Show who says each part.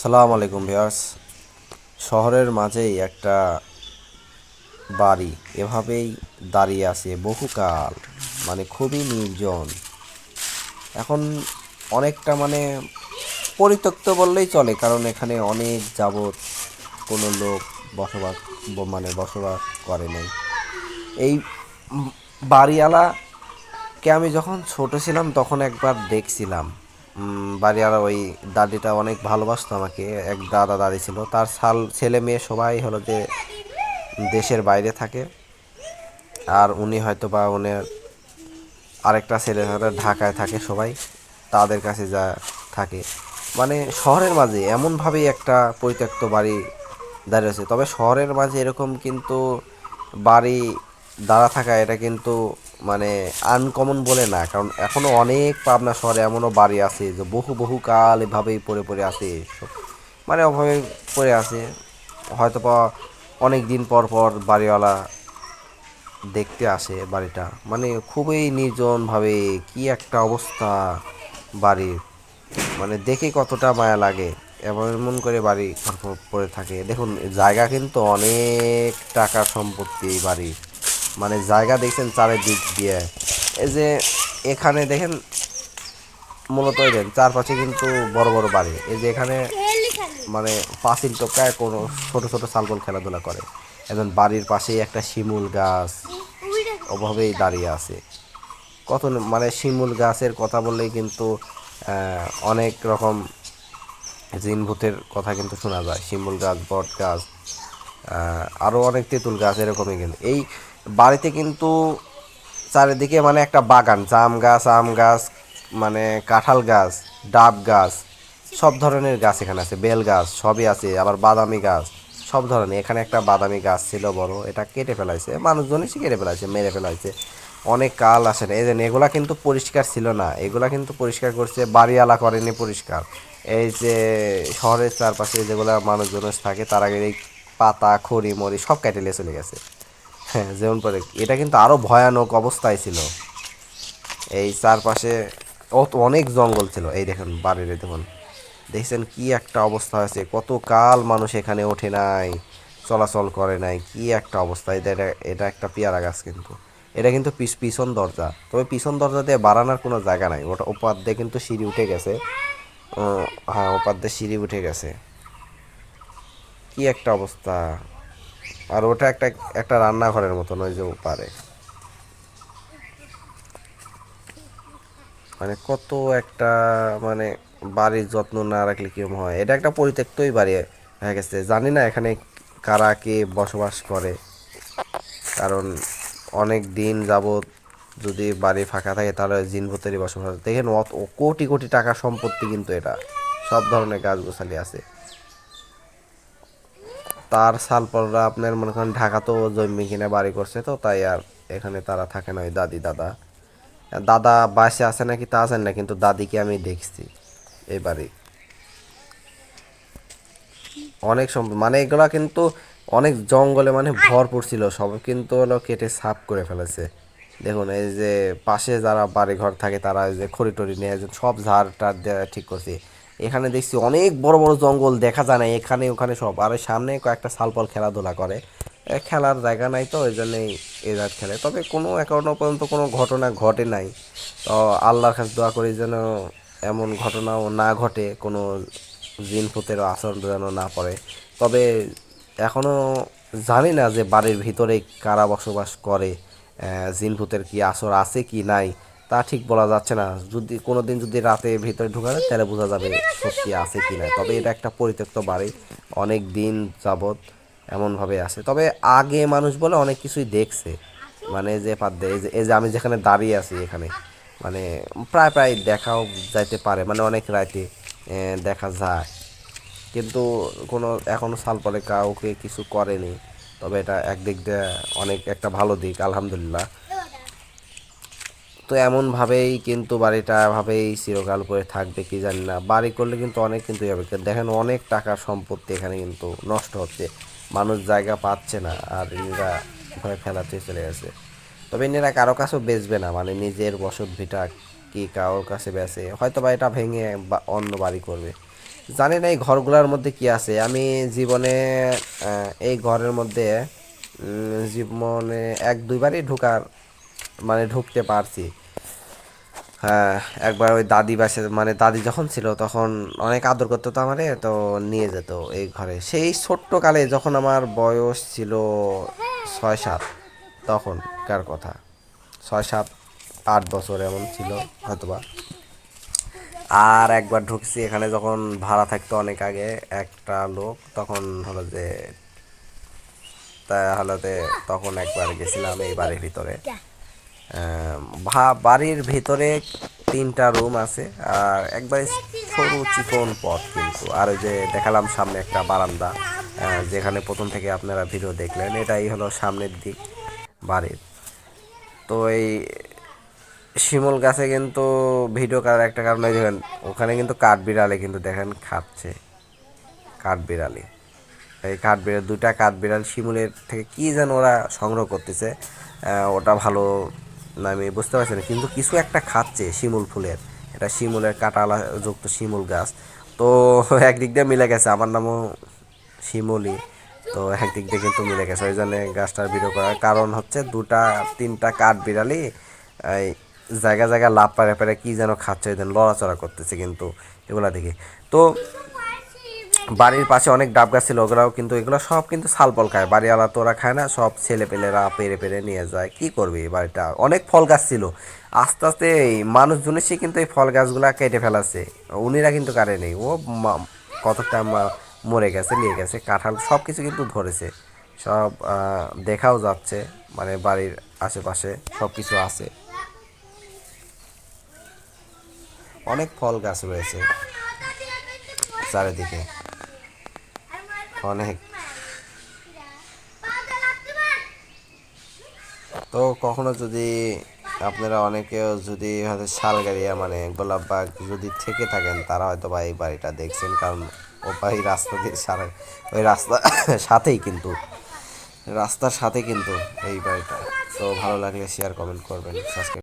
Speaker 1: সালাম আলাইকুম ভিউয়ার্স। শহরের মাঝেই একটা বাড়ি, এভাবেই দাঁড়িয়ে আছে বহুকাল মানে খুবই নির্জন। এখন অনেকটা মানে পরিত্যক্ত বললেই চলে, কারণ এখানে অনেক যাবৎ কোনো লোক বসবাস মানে বসবাস করে নাই। এই বাড়িওয়ালাকে আমি যখন ছোট ছিলাম তখন একবার দেখছিলাম। বাড়িওয়ালা ওই দাদিটা অনেক ভালোবাসতো আমাকে, এক দাদা দাদি ছিল। তার সাল, ছেলে মেয়ে সবাই হলো যে দেশের বাইরে থাকে। আর উনি হয়তো বা উনার আরেকটা ছেলে ঢাকায় থাকে সবাই, তাদের কাছে যা থাকে। মানে শহরের মাঝে এমনভাবেই একটা পরিত্যক্ত বাড়ি দাঁড়িয়ে আছে তবে শহরের মাঝে এরকম কিন্তু বাড়ি দাঁড়া থাকা, এটা কিন্তু মানে আনকমন বলে না, কারণ এখনও অনেক পাবনা শহরে এমনও বাড়ি আছে যে বহু বহু কাল এভাবেই পড়ে পড়ে আছে মানে অভাবে পড়ে আছে। হয়তো বা অনেক দিন পর পর বাড়িওয়ালা দেখতে আসে বাড়িটা। মানে খুবই নির্জনভাবে কি একটা অবস্থা বাড়ির। মানে দেখে কতটা মায়া লাগে। এমন এমন করে বাড়ি পড়ে থাকে। দেখুন, জায়গা কিন্তু অনেক টাকার সম্পত্তি এই বাড়ির। মানে জায়গা দেখছেন চারিদিক দিয়ে। এই যে এখানে দেখেন মূলত দেন চারপাশে কিন্তু বড় বড় বাড়ি। এই যে এখানে মানে পাঁচিল টোকায় কোনো ছোট ছোট সালগোল খেলাধুলা করে। এখন বাড়ির পাশেই একটা শিমুল গাছ ওভাবেই দাঁড়িয়ে আছে। কত মানে শিমুল গাছের কথা বললেই কিন্তু অনেক রকম জিন ভূতের কথা কিন্তু শোনা যায়। শিমুল গাছ, বট গাছ আরও অনেক তেঁতুল গাছ এরকমই কিন্তু। এই বাড়িতে কিন্তু চারিদিকে মানে একটা বাগান, জাম গাছ, আম গাছ মানে কাঁঠাল গাছ, ডাব গাছ, সব ধরনের গাছ এখানে আছে। বেল গাছ সবই আছে, আবার বাদামি গাছ, সব ধরনের। এখানে একটা বাদামি গাছ ছিল বড়, এটা কেটে ফেলাইছে। মানুষজনই কেটে ফেলাইছে, মেরে ফেলাইছে। অনেক কাল আসে না। এই যে এগুলা কিন্তু পরিষ্কার ছিল না। এগুলা কিন্তু পরিষ্কার করছে, বাড়িওয়ালা করেনি পরিষ্কার। এই যে শহরের চারপাশে যেগুলা মানুষজন থাকে, তারা এই পাতা, খড়ি, মরি সব নিয়ে চলে গেছে। হ্যাঁ যেমন পরে এটা কিন্তু আরও ভয়ানক অবস্থায় ছিল। এই চারপাশে অত অনেক জঙ্গল ছিল। এই দেখুন, বাড়ির দেখুন। দেখছেন কি একটা অবস্থা হয়েছে। কত কাল মানুষ এখানে ওঠে নাই, চলাচল করে নাই। কি একটা অবস্থা। এটা, এটা- একটা পেয়ারা গাছ কিন্তু। এটা কিন্তু পিছ, পিছন দরজা। তবে পিছন দরজা দিয়ে বাড়ানোর কোনো জায়গা নাই। ওটা ওপার দিয়ে কিন্তু সিঁড়ি উঠে গেছে। হ্যাঁ ওপার দিয়ে সিঁড়ি উঠে গেছে। কি একটা অবস্থা? আর ওটা একটা একটা রান্নাঘরের মতন ওই যে পারে মানে কত একটা মানে বাড়ির যত্ন না রাখলে কীরকম হয়? এটা একটা পরিত্যক্তই বাড়ি হয়ে গেছে। জানি না এখানে কারা কে বসবাস করে। কারণ অনেক দিন যাবৎ যদি বাড়ি ফাঁকা থাকে তাহলে জিনভূতেরই বসবাস। দেখেন কোটি কোটি টাকা সম্পত্তি কিন্তু এটা। সব ধরনের গাছ গোছালি আছে। তার সালপলরা আপনার মনে করেন ঢাকাতেও জমি কিনে বাড়ি করছে তো, তাই আর এখানে তারা থাকে না, ওই দাদি, দাদা। দাদা বাসে আছে নাকি তা আছেন না, কিন্তু দাদিকে আমি দেখছি এই বাড়ি। অনেক মানে এগুলা কিন্তু অনেক জঙ্গলে মানে ভরপুর ছিল, সব কিন্তু হলো কেটে সাফ করে ফেলেছে। দেখুন, এই যে পাশে যারা বাড়ি ঘর থাকে, তারা যে খড়ি টড়ি নিয়ে সব ঝাড় টাড় দেওয়া ঠিক করছে। এখানে দেখছি অনেক বড় বড় জঙ্গল দেখা যায় না এখানে ওখানে সব। আর সামনে কয়েকটা সালপল খেলাধুলা করে। খেলার জায়গা নাই তো, ওই জন্যই এ রাত খেলে। তবে কোনো এখনও পর্যন্ত কোনো ঘটনা ঘটে নাই। তো আল্লাহর কাছে দোয়া করি যেন এমন ঘটনাও না ঘটে, কোনো জিন ফুতের আসর যেন না পড়ে। তবে এখনও জানি না যে বাড়ির ভিতরে কারা বসবাস করে জিন ভূতের কি আসর আছে কি নাই। তা ঠিক বলা যাচ্ছে না। যদি কোনো দিন যদি রাতে ভিতরে ঢুকা যায়, তাহলে বোঝা যাবে সত্যি আছে কি না তবে এটা একটা পরিত্যক্ত বাড়ি। অনেক দিন যাবৎ এমনভাবে আছে। তবে আগে মানুষ বলে অনেক কিছুই দেখছে। মানে যে পাদ্যে এই যে এই যে আমি যেখানে দাঁড়িয়ে আছি এখানে মানে প্রায় প্রায় দেখাও যাইতে পারে। মানে অনেক রাতে দেখা যায়। কিন্তু কোনো এখনও সাল পরে কাউকে কিছু করেনি। তবে এটা একদিক দিয়ে অনেক একটা ভালো দিক, আলহামদুলিল্লাহ। তো এমনভাবেই কিন্তু বাড়িটা ভাবেই চিরকাল করে থাকবে, কি জানি না। বাড়ি করলে কিন্তু অনেক কিন্তু ইয়ে হবে। দেখেন অনেক টাকার সম্পত্তি এখানে কিন্তু নষ্ট হচ্ছে। মানুষ জায়গা পাচ্ছে না আর এরা ভয় ফেলাতে চলে গেছে। তবে এনারা কারও কাছেও বেচবে না। মানে নিজের বসত ভিটা কি কারোর কাছে বেচে হয়তো বা এটা ভেঙে অন্য বাড়ি করবে। জানি না এই ঘরগুলোর মধ্যে কি আছে। আমি জীবনে এই ঘরের মধ্যে জীবনে এক দুইবারই ঢোকার মানে ঢুকতে পারছি। হ্যাঁ একবার ওই দাদি বাসে মানে দাদি যখন ছিল তখন অনেক আদর করতো তো আমারে, তো নিয়ে যেত এই ঘরে। সেই ছোট্ট কালে যখন আমার বয়স ছিল ছয় সাত, তখনকার কথা। ছয় সাত আট বছর এমন ছিল হয়তোবা। আর একবার ঢুকছি এখানে যখন ভাড়া থাকতো অনেক আগে, একটা লোক তখন হলো যে, তা হলোতে তখন একবার গেছিলাম এই বাড়ির ভিতরে। বাড়ির ভিতরে তিনটা রুম আছে, আর একবার সরু চিকন পথ কিন্তু। আর ওই যে দেখালাম সামনে একটা বারান্দা যেখানে প্রথম থেকে আপনারা ভিডিও দেখলেন, এটাই হলো সামনের দিক বাড়ির। তো এই শিমুল গাছে কিন্তু ভিডিও করার একটা কারণ দেখেন, ওখানে কিন্তু কাঠবিড়ালে কিন্তু দেখেন খাচ্ছে, কাঠবিড়ালি। এই কাঠবিড়াল কাঠ বিড়াল শিমুলের থেকে কি যেন ওরা সংগ্রহ করতেছে ওটা ভালো আমি বুঝতে পারছি না। কিন্তু কিছু একটা খাচ্ছে শিমুল ফুলের। এটা শিমুলের কাঁটালা যুক্ত শিমুল গাছ। তো একদিক দিয়ে মিলে গেছে। আমার নামও শিমুলি তো একদিক দিয়ে কিন্তু মিলে গেছে। ওই জন্য গাছটার ভিডিও করার কারণ হচ্ছে দুটা, তিনটা কাঠ বিড়ালি এই জায়গা জায়গা লাভ পারে পারে কি যেন খাচ্ছে, ওই জন্য লড়াচড়া করতেছে কিন্তু এগুলা দেখে। তো বাড়ির পাশে অনেক ডাব গাছ ছিল, ওগুলাও কিন্তু, এগুলো সব কিন্তু সালপল খায়। বাড়িওয়ালা তো ওরা খায় না, সব ছেলে পেলেরা পেরে পেরে নিয়ে যায়। কি করবে এই বাড়িটা? অনেক ফল গাছ ছিল। আস্তে আস্তে এই মানুষজন এসে কিন্তু এই ফল গাছগুলা কেটে ফেলাছে উনিরা কিন্তু কাটে নেই। ও কতটা মরে গেছে, নিয়ে গেছে, কাঁঠাল সব কিছু কিন্তু ধরেছে। সব দেখাও যাচ্ছে মানে বাড়ির আশেপাশে সব কিছু আছে। অনেক ফল গাছ রয়েছে চারিদিকে। অনেক। তো কখনো যদি আপনারা অনেকেও যদি হয়তো শালগাড়িয়া মানে গোলাপ বাগ যদি থেকে থাকেন, তারা হয়তো বা এই বাড়িটা দেখছেন, কারণ ও বাড়ি রাস্তা দিয়ে সারা ওই রাস্তা সাথেই কিন্তু, রাস্তার সাথে কিন্তু এই বাড়িটা। তো ভালো লাগলে শেয়ার কমেন্ট করবেন সাবস্ক্রাইব